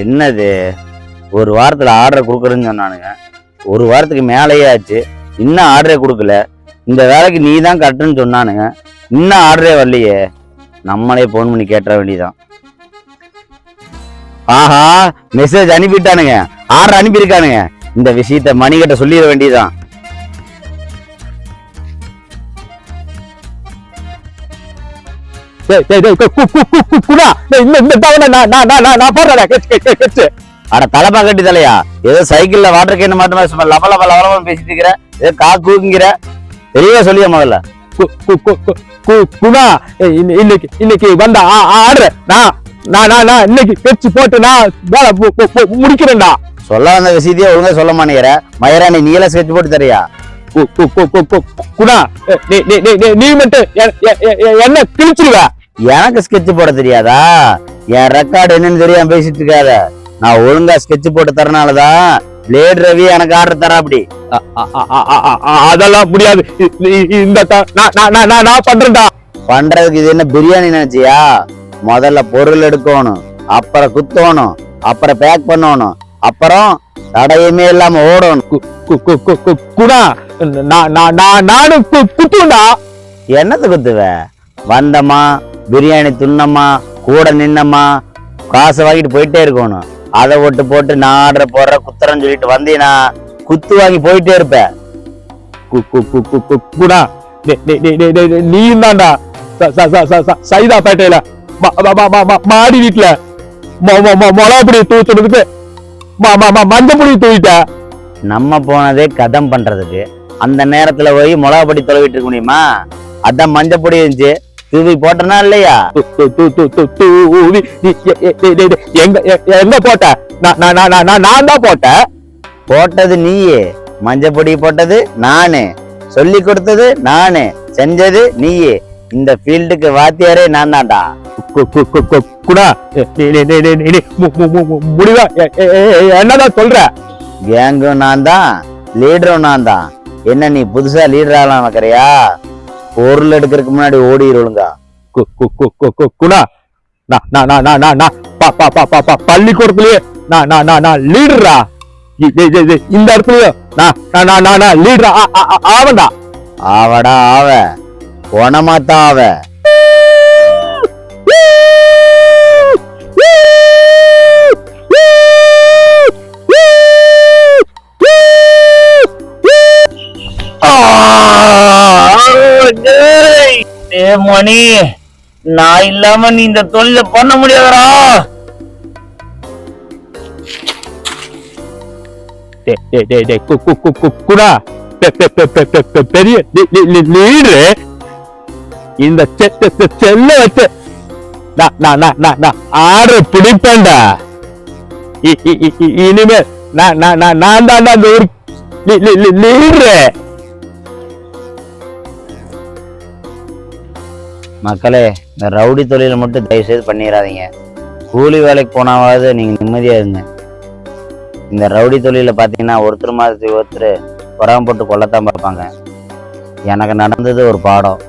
என்னது? ஒரு வாரத்தில் ஆர்டர் கொடுக்குறேன்னு சொன்னானுங்க. ஒரு வாரத்துக்கு மேலேயே ஆச்சு. இன்னும் ஆர்டரே கொடுக்கல. இந்த வேலைக்கு நீ தான் கட்டுன்னு சொன்னானுங்க. இன்னும் ஆர்டரே வரலையே. நம்மளே ஃபோன் பண்ணி கேட்ட வேண்டியதான் ஆஹா மெசேஜ் அனுப்பிட்டானுங்க. ஆர்டர் அனுப்பியிருக்கானுங்க. இந்த விஷயத்த மணிகிட்ட சொல்லிட வேண்டியதுதான். அட தலைப்பா கட்டி தலையா ஏதோ சைக்கிள்ல வாட்டர் கேன் மட்டுமே சும்மா லப லப லபலபன்னு பேசிட்டு இருக்கிற ஏதோ காக்குங்கிற தெளிவா சொல்லியா முதல்ல? கு- கு- கு- கு- கு- குணா இன்னைக்கு இன்னைக்கு வந்த ஆர்டர் நான் நான் நான் இன்னைக்கு கெச்சு போட்டு நான் வேலை முடிக்கிறேன்டா. சொல்ல வந்த விஷயத்தையே ஒழுங்கா சொல்ல மாட்டேங்கிற. மயிராணி நீல ஸ்கெட்ச் போட்டு தரியா கு- கு- கு- கு- கு- குணா நீ நீ நீ- நீ- நீ மட்டும் என்ன கிழிச்சிருவ? எனக்கு ஸ்கெட்ச் போட தெரியாதா? என் ரெக்கார்டு என்னன்னு தெரியாம பேசிட்டு இருக்காத. நான் ஒழுங்கா ஸ்கெட்ச் போட்டு தரனாலதான் பிளேட் ரவி எனக்கு ஆர்டர் தர அப்படி அதெல்லாம் முடியாது. இந்த நான் பண்றேன்டா. பண்றதுக்கு இது என்ன பிரியாணி நினைச்சியா? முதல்ல பொருள் எடுக்கணும் அப்புறம் குத்தணும் அப்புறம் பேக் பண்ணணும் அப்புறம் தடையுமே இல்லாம ஓடணும். குணா. நான் நான் நான் நானும் கு- குத்துவேன்டா என்னத்தை குத்துவ? வந்தமா பிரியாணி துண்ணம்மா கூட நின்னம்மா காசை வாங்கிட்டு போயிட்டே இருக்கணும். அதை விட்டு போட்டு நான் ஆர்டர் போடுற குத்துறேன்னு சொல்லிட்டு வந்தீனா குத்து வாங்கி போயிட்டே இருப்ப. கு- கு- கு- கு- கு- குணா. டே- டே- டே- டே- டே- டே, நீயும் தான்டா ச- ச- ச- ச- ச- சைதாப்பேட்டையில. ம- ம- ம- ம- ம- மாடி வீட்டுல மிளகாப்பொடி தூத்துறதுக்கு ம- ம- ம- மஞ்சப்பொடி தூவிட்ட. நம்ம போனதே கதம் பண்றதுக்கு. அந்த நேரத்துல போய் மிளகா பொடி தொலைவிட்டு இருக்க முடியுமா? அதான் மஞ்சள் பொடி இருந்துச்சு. தூவி போட்டனா இல்லையா? எங்க போட்ட? நான் தான் போட்டேன் போட்டது நீயே. மஞ்சள் பொடி போட்டது நானு. சொல்லி கொடுத்தது நானு. செஞ்சது நீயே. இந்த ஃபீல்டுக்கு வாத்தியாரே நான் தான்டா. கு- கு- கு- கு- குணா. நீ- நீ- நீ- நீ- நீ- நீ மு- மு- மு- மு- முடிவா? என்னதான் சொல்ற? கேங்கும் நான் தான் லீடரும் நான் தான் என்ன நீ புதுசா லீடர் ஆகலாம் வைக்கிறியா பொருள் எடுக்கிறதுக்கு முன்னாடி ஓடிடுங்க குணா பள்ளிக்கூடத்திலேயே நான் நான் நான் நான் லீடரா இந்த இடத்துலயும் நான் நான் நான் நான் லீடரா ஆவண்டா ஆவடா ஆவ உனமாத்தான் ஆவ மணி நான் இல்லாம நீ இந்த தொழில பண்ண முடியாதரா பெரிய லீடு இந்த செல்ல வச்சு. நான் பிடிப்பேன்டா. இனிமே நான் நான் நான் தான் அந்த ஒரு மக்களே இந்த ரவுடி தொழிலை மட்டும் தயவு செய்து பண்ணிடாதீங்க கூலி வேலைக்கு போனாவது நீங்க நிம்மதியா இருங்க. இந்த ரவுடி தொழிலில் பார்த்தீங்கன்னா ஒருத்தர் மாதிரி ஒருத்தர் புறாம போட்டு கொல்லத்தான் பார்ப்பாங்க. எனக்கு நடந்தது ஒரு பாடம்.